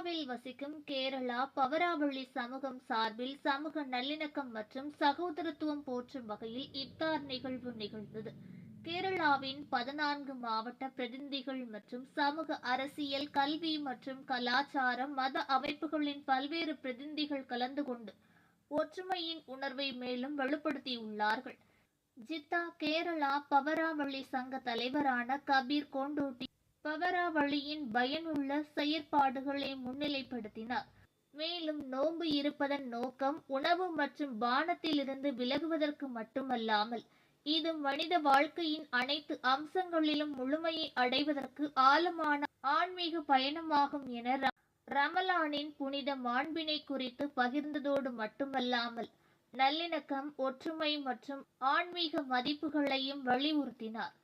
கேரளாவில் வசிக்கும் கேரளா பவராவளி சமூகம் சார்பில் சமூக நல்லிணக்கம் மற்றும் சகோதரத்துவம் போற்றும் வகையில் இப்தார் நிகழ்வு நிகழ்ந்தது. கேரளாவின் பதினான்கு மாவட்ட பிரதிநிதிகள் மற்றும் சமூக அரசியல் கல்வி மற்றும் கலாச்சாரம் மத அமைப்புகளின் பல்வேறு பிரதிநிதிகள் கலந்து கொண்டு ஒற்றுமையின் உணர்வை மேலும் வலுப்படுத்தியுள்ளார்கள் ஜித்தா கேரளா பவராவளி சங்க தலைவரான கபீர் கோண்டோட்டி பவராவளியின் பயனுள்ள செயற்பாடுகளை முன்னிலைப்படுத்தினார் மேலும் நோன்பு இருப்பதன் நோக்கம் உணவு மற்றும் பானத்திலிருந்து விலகுவதற்கு மட்டுமல்லாமல் இது மனித வாழ்க்கையின் அனைத்து அம்சங்களிலும் முழுமையை அடைவதற்கு ஆழமான ஆன்மீக பயணமாகும் என ர- ரமலானின் புனித மாண்பினை குறித்து பகிர்ந்ததோடு மட்டுமல்லாமல் நல்லிணக்கம் ஒற்றுமை மற்றும் ஆன்மீக மதிப்புகளையும் வலியுறுத்தினார்.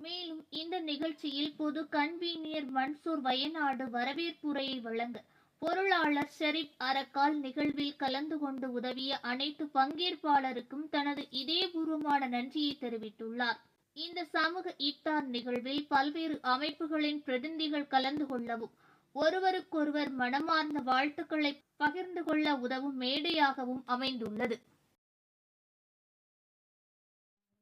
மேலும் இந்த நிகழ்ச்சியில் பொது கன்வீனியர் மன்சூர் வயநாடு வரவேற்புரையை வழங்க பொருளாளர் ஷெரீப் அரக்கால் நிகழ்வில் கலந்து கொண்டு உதவிய அனைத்து பங்கேற்பாளருக்கும் தனது இதயபூர்வமான நன்றியை தெரிவித்துள்ளார். இந்த சமூக இப்தார் நிகழ்வில் பல்வேறு அமைப்புகளின் பிரதிநிதிகள் கலந்து கொள்ளவும் ஒருவருக்கொருவர் மனமார்ந்த வாழ்த்துக்களை பகிர்ந்து கொள்ள உதவும் மேடையாகவும் அமைந்துள்ளது.